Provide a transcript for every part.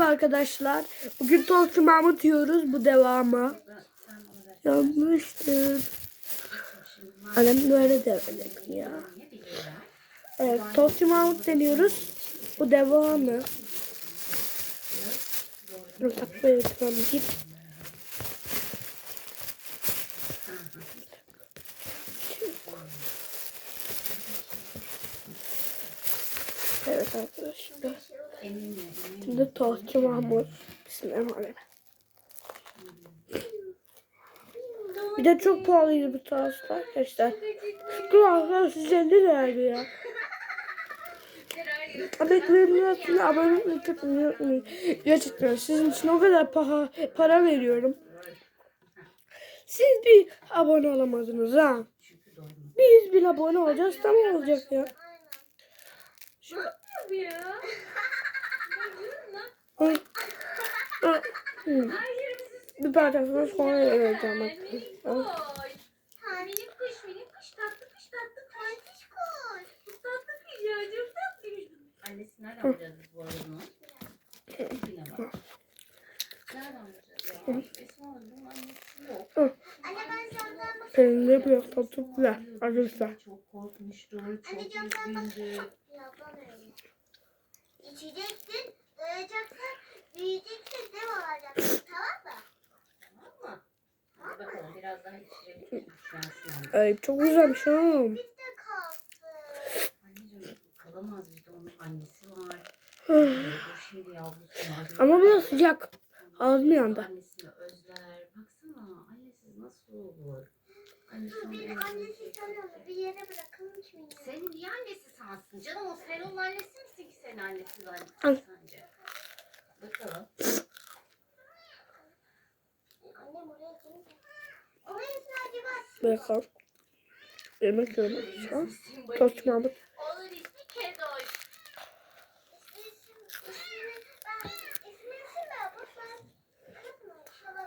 Merhaba arkadaşlar. Bugün Tolki Mahmut yiyoruz. Bu devamı. Yanmıştır. Annem böyle demedik ya. Evet, Tolki Mahmut deniyoruz. Bu devamı. Dur takmayı lütfen git. Evet arkadaşlar. Şimdi Tolki Mahmut. Bismillahirrahmanirrahim. Bir de çok pahalıydı bu tarafta arkadaşlar. Şükür arkadaşlar siz 50 liraydı ya. Emeklerimle yaptığını abone olmayı unutmayın, unutmayın. Gerçekten sizin için o kadar paha, para veriyorum. Siz bir abone olamadınız ha. Biz bir abone olacağız tamam olacak ya. Hı. Hı. Bir parçasını sonra vereceğim arkadaşlar. Minik kuş, minik kuş, tatlı kuş, tatlı kuş. Tatlı kuş. Tatlı kuş ya, çok tatlıymış. Annesi nereden bulacağız biz bu arada bunu? Bilemem. Nereden bulacağız ya? Esma Hanım'ın annesi yok. Anne ben camdan bak. Peynirli bir çok güzel arkadaşlar. Çok korkmuştur, çok Anne Yapma öyle. İçeceksin, doyacaksın, büyüyeceksin, dev olacaksın. Tamam mı? Tamam mı? Hadi bakalım biraz daha içirelim. Ay çok güzelmiş. Anneciğim kalamaz bizde onun annesi var. Hı. O şimdi yavrusu var. Ama biraz sıcak. Ağzım yandı. Annesini özler. Baksana annesiz nasıl olur? Onu Bir annesi sen onu bir yere bırakın çünkü. Senin niye annesi sansın? Canım o sen onun annesi misin ki senin annesi sence? Bakalım. Annem oraya gelince. Onun ismi acaba Bakalım. Yemek yiyorum şu an. Tolki Mahmut. Onun ismi Kedoş.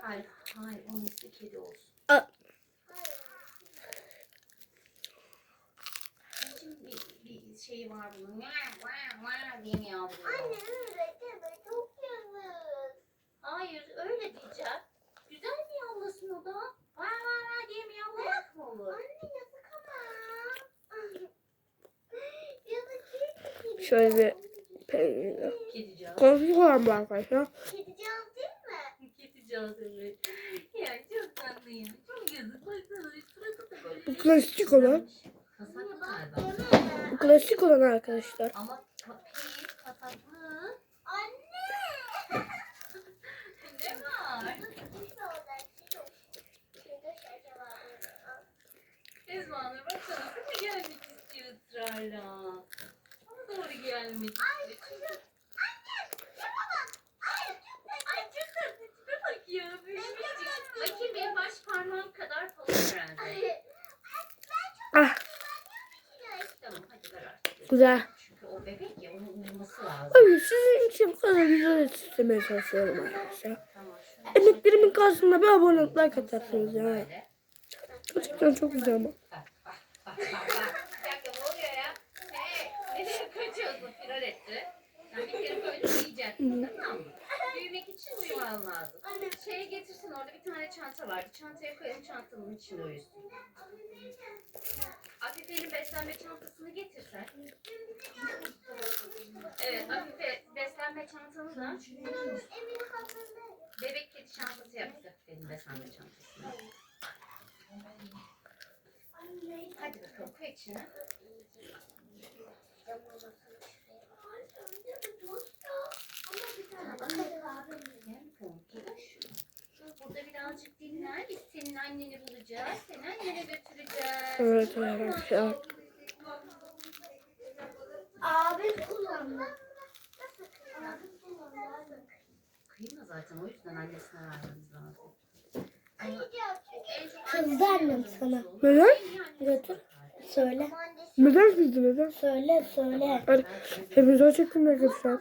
Hayır, hayır onun ismi Kedi olsun. Aa. Hayır. Anneciğim bir, bir şeyi var bunun. Vaa, vaa, vaa diye miyavlıyor. Anne öyle deme çok yazık. Hayır öyle diyeceğim. Güzel miyavlasın o da. Vaa vaa vaa diye miyavlamak mı olur? Anne yazık ama. yazık mi? Şöyle bir olan bu arkadaşlar. Kedicağız değil mi? Kedicağız evet. Ya çok tatlıyım. Çok yazık. Baksana suratı da böyle. Bu klasik olan. Kasaklı galiba. Deme. Bu klasik olan arkadaşlar. Ama kapıyı kasaklı. Anne. Ne var? Ezman'a gelmek istiyor ısrarla. Doğru gelmek istiyor. kızım. Anne. Yapamam. Ay çok Ay çok tatlı. Tipe bak ya. Büyümüştük. Bakayım benim baş parmağım kadar falan herhalde. Ah Tamam hadi ver artık. Güzel. Çünkü o bebek ya onun uyuması lazım. Abi sizin için bu kadar güzel yetiştirmeye çalışıyorum arkadaşlar. Tamam. Emeklerimin karşısında bir abonelikler katarsınız ya. Böyle. Gerçekten çok güzel ama. Bak bak bak bak bak. Bir dakika ne oluyor ya? Hey, nereye kaçıyorsun Firoletti? Sen bir kere böyle uyuyacaksın tamam mı? Büyümek için uyuman lazım. Şeye getirsin orada bir tane çanta vardı. Çantaya koyalım çantanın içinde uyusun. Afife'nin beslenme çantasını getirsen. Evet Afife beslenme çantanı da bebek kedi çantası yaptık Afife'nin beslenme çantasını. Hadi bakalım koy içine. Ama bir tane kahve Gel bakalım Kiloş. Burada birazcık dinlen. Biz senin anneni bulacağız. Seni annene götüreceğiz. Evet arkadaşlar. Kullandı. Abim kullandı. Kıyma zaten o yüzden annesine vermemiz lazım. Kızdı annem sana. Neden? Götür. Söyle. Neden kızdı neden? Söyle söyle. Hadi hepinize hoşçakalın arkadaşlar.